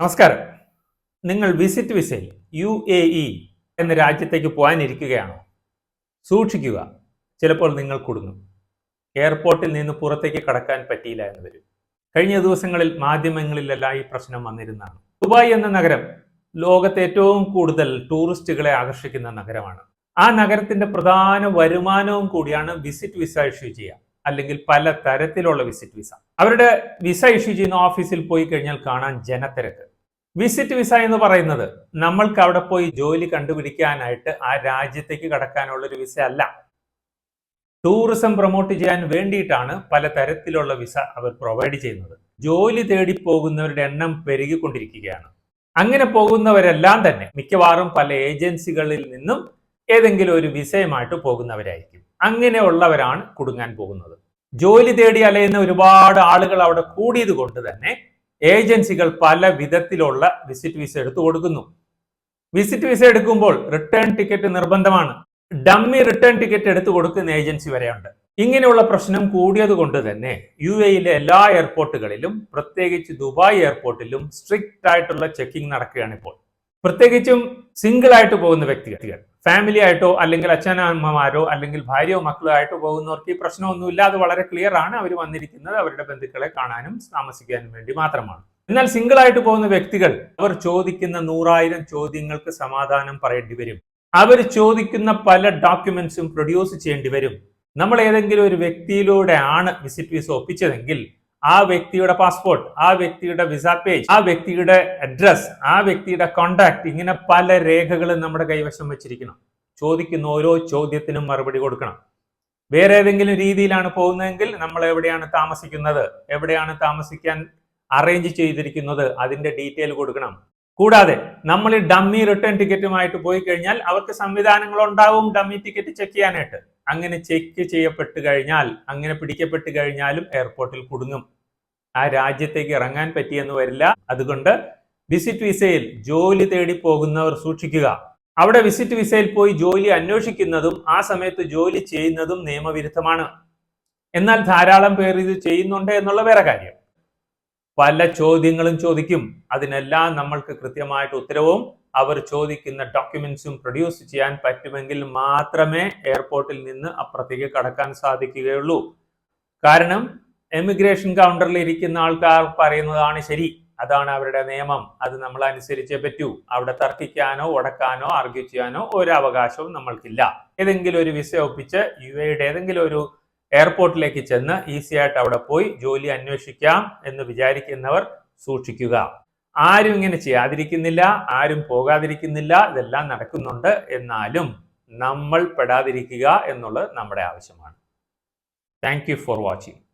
നമസ്കാരം. നിങ്ങൾ വിസിറ്റ് വിസയിൽ യു എ ഇ എന്ന രാജ്യത്തേക്ക് പോകാനിരിക്കുകയാണോ? സൂക്ഷിക്കുക. ചിലപ്പോൾ നിങ്ങൾ കുടുങ്ങും. എയർപോർട്ടിൽ നിന്ന് പുറത്തേക്ക് കടക്കാൻ പറ്റിയില്ല എന്ന് വരും. കഴിഞ്ഞ ദിവസങ്ങളിൽ മാധ്യമങ്ങളിലെല്ലാം ഈ പ്രശ്നം വന്നിരുന്നതാണ്. ദുബായ് എന്ന നഗരം ലോകത്തെ ഏറ്റവും കൂടുതൽ ടൂറിസ്റ്റുകളെ ആകർഷിക്കുന്ന നഗരമാണ്. ആ നഗരത്തിന്റെ പ്രധാന വരുമാനവും കൂടിയാണ് വിസിറ്റ് വിസ ഇഷ്യൂ ചെയ്യുക. അല്ലെങ്കിൽ പല തരത്തിലുള്ള വിസിറ്റ് വിസ അവരുടെ വിസ ഇഷ്യൂ ചെയ്യുന്ന ഓഫീസിൽ പോയി കഴിഞ്ഞാൽ കാണാൻ ജനത്തിരക്ക്. വിസിറ്റ് വിസ എന്ന് പറയുന്നത് നമ്മൾക്ക് അവിടെ പോയി ജോലി കണ്ടുപിടിക്കാനായിട്ട് ആ രാജ്യത്തേക്ക് കടക്കാനുള്ള ഒരു വിസ അല്ല. ടൂറിസം പ്രൊമോട്ട് ചെയ്യാൻ വേണ്ടിയിട്ടാണ് പല തരത്തിലുള്ള വിസ അവർ പ്രൊവൈഡ് ചെയ്യുന്നത്. ജോലി തേടി പോകുന്നവരുടെ എണ്ണം പെരുകിക്കൊണ്ടിരിക്കുകയാണ്. അങ്ങനെ പോകുന്നവരെല്ലാം തന്നെ മിക്കവാറും പല ഏജൻസികളിൽ നിന്നും ഏതെങ്കിലും ഒരു വിസയുമായിട്ട് പോകുന്നവരായിരിക്കും. അങ്ങനെയുള്ളവരാണ് കുടുങ്ങാൻ പോകുന്നത്. ജോലി തേടി അലയുന്ന ഒരുപാട് ആളുകൾ അവിടെ കൂടിയത് കൊണ്ട് തന്നെ ഏജൻസികൾ പല വിധത്തിലുള്ള വിസിറ്റ് വിസ എടുത്തു കൊടുക്കുന്നു. വിസിറ്റ് വിസ എടുക്കുമ്പോൾ റിട്ടേൺ ടിക്കറ്റ് നിർബന്ധമാണ്. ഡമ്മി റിട്ടേൺ ടിക്കറ്റ് എടുത്തു കൊടുക്കുന്ന ഏജൻസി വരെയുണ്ട്. ഇങ്ങനെയുള്ള പ്രശ്നം കൂടിയത് കൊണ്ട് തന്നെ യു എയിലെ എല്ലാ എയർപോർട്ടുകളിലും പ്രത്യേകിച്ച് ദുബായ് എയർപോർട്ടിലും സ്ട്രിക്റ്റ് ആയിട്ടുള്ള ചെക്കിംഗ് നടക്കുകയാണ് ഇപ്പോൾ. പ്രത്യേകിച്ചും സിംഗിൾ ആയിട്ട് പോകുന്ന വ്യക്തികൾ. ഫാമിലി ആയിട്ടോ അല്ലെങ്കിൽ അച്ഛനമ്മമാരോ അല്ലെങ്കിൽ ഭാര്യയോ മക്കളോ ആയിട്ടോ പോകുന്നവർക്ക് ഈ പ്രശ്നമൊന്നുമില്ല. അത് വളരെ ക്ലിയർ ആണ്. അവർ വന്നിരിക്കുന്നത് അവരുടെ ബന്ധുക്കളെ കാണാനും താമസിക്കാനും വേണ്ടി മാത്രമാണ്. എന്നാൽ സിംഗിൾ ആയിട്ട് പോകുന്ന വ്യക്തികൾ അവർ ചോദിക്കുന്ന നൂറായിരം ചോദ്യങ്ങൾക്ക് സമാധാനം പറയേണ്ടി വരും. അവർ ചോദിക്കുന്ന പല ഡോക്യുമെന്റ്സും പ്രൊഡ്യൂസ് ചെയ്യേണ്ടി വരും. നമ്മൾ ഏതെങ്കിലും ഒരു വ്യക്തിയിലൂടെ ആണ് വിസിറ്റ് വിസ ഒപ്പിച്ചതെങ്കിൽ ആ വ്യക്തിയുടെ പാസ്പോർട്ട് ആ വ്യക്തിയുടെ വിസ പേജ് ആ വ്യക്തിയുടെ അഡ്രസ് ആ വ്യക്തിയുടെ കോണ്ടാക്ട് ഇങ്ങനെ പല രേഖകളും നമ്മുടെ കൈവശം വെച്ചിരിക്കണം. ചോദിക്കുന്ന ഓരോ ചോദ്യത്തിനും മറുപടി കൊടുക്കണം. വേറെ ഏതെങ്കിലും രീതിയിലാണ് പോകുന്നതെങ്കിൽ നമ്മൾ എവിടെയാണ് താമസിക്കുന്നത് എവിടെയാണ് താമസിക്കാൻ അറേഞ്ച് ചെയ്തിരിക്കുന്നത് അതിന്റെ ഡീറ്റെയിൽ കൊടുക്കണം. കൂടാതെ നമ്മൾ ഈ ഡമ്മി റിട്ടേൺ ടിക്കറ്റുമായിട്ട് പോയി കഴിഞ്ഞാൽ അവർക്ക് സംവിധാനങ്ങൾ ഉണ്ടാവും ഡമ്മി ടിക്കറ്റ് ചെക്ക് ചെയ്യാനായിട്ട്. അങ്ങനെ ചെക്ക് ചെയ്യപ്പെട്ട് കഴിഞ്ഞാൽ അങ്ങനെ പിടിക്കപ്പെട്ട് കഴിഞ്ഞാലും എയർപോർട്ടിൽ കുടുങ്ങും. ആ രാജ്യത്തേക്ക് ഇറങ്ങാൻ പറ്റിയെന്ന് വരില്ല. അതുകൊണ്ട് വിസിറ്റ് വിസയിൽ ജോലി തേടി പോകുന്നവർ സൂക്ഷിക്കുക. അവിടെ വിസിറ്റ് വിസയിൽ പോയി ജോലി അന്വേഷിക്കുന്നതും ആ സമയത്ത് ജോലി ചെയ്യുന്നതും നിയമവിരുദ്ധമാണ്. എന്നാൽ ധാരാളം പേർ ഇത് ചെയ്യുന്നുണ്ട് എന്നുള്ള വേറെ കാര്യം. പല ചോദ്യങ്ങളും ചോദിക്കും. അതിനെല്ലാം നമ്മൾക്ക് കൃത്യമായിട്ട് ഉത്തരവും അവർ ചോദിക്കുന്ന ഡോക്യുമെന്റ്സും പ്രൊഡ്യൂസ് ചെയ്യാൻ പറ്റുമെങ്കിൽ മാത്രമേ എയർപോർട്ടിൽ നിന്ന് അപ്പുറത്തേക്ക് കടക്കാൻ സാധിക്കുകയുള്ളൂ. കാരണം എമിഗ്രേഷൻ കൗണ്ടറിൽ ഇരിക്കുന്ന ആൾക്കാർ പറയുന്നതാണ് ശരി. അതാണ് അവരുടെ നിയമം. അത് നമ്മൾ അനുസരിച്ചേ പറ്റൂ. അവിടെ തർക്കിക്കാനോ ഉടക്കാനോ ആർഗ്യൂ ചെയ്യാനോ ഒരു അവകാശവും നമ്മൾക്കില്ല. ഏതെങ്കിലും ഒരു വിസ ഒപ്പിച്ച് യു എയുടെ ഏതെങ്കിലും ഒരു എയർപോർട്ടിലേക്ക് ചെന്ന് ഈസി ആയിട്ട് അവിടെ പോയി ജോലി അന്വേഷിക്കാം എന്ന് വിചാരിക്കുന്നവർ സൂക്ഷിക്കുക. ആരും ഇങ്ങനെ ചെയ്യാതിരിക്കുന്നില്ല ആരും പോകാതിരിക്കുന്നില്ല ഇതെല്ലാം നടക്കുന്നുണ്ട്. എന്നാലും നമ്മൾ പെടാതിരിക്കുക എന്നുള്ളത് നമ്മുടെ ആവശ്യമാണ്. Thank for watching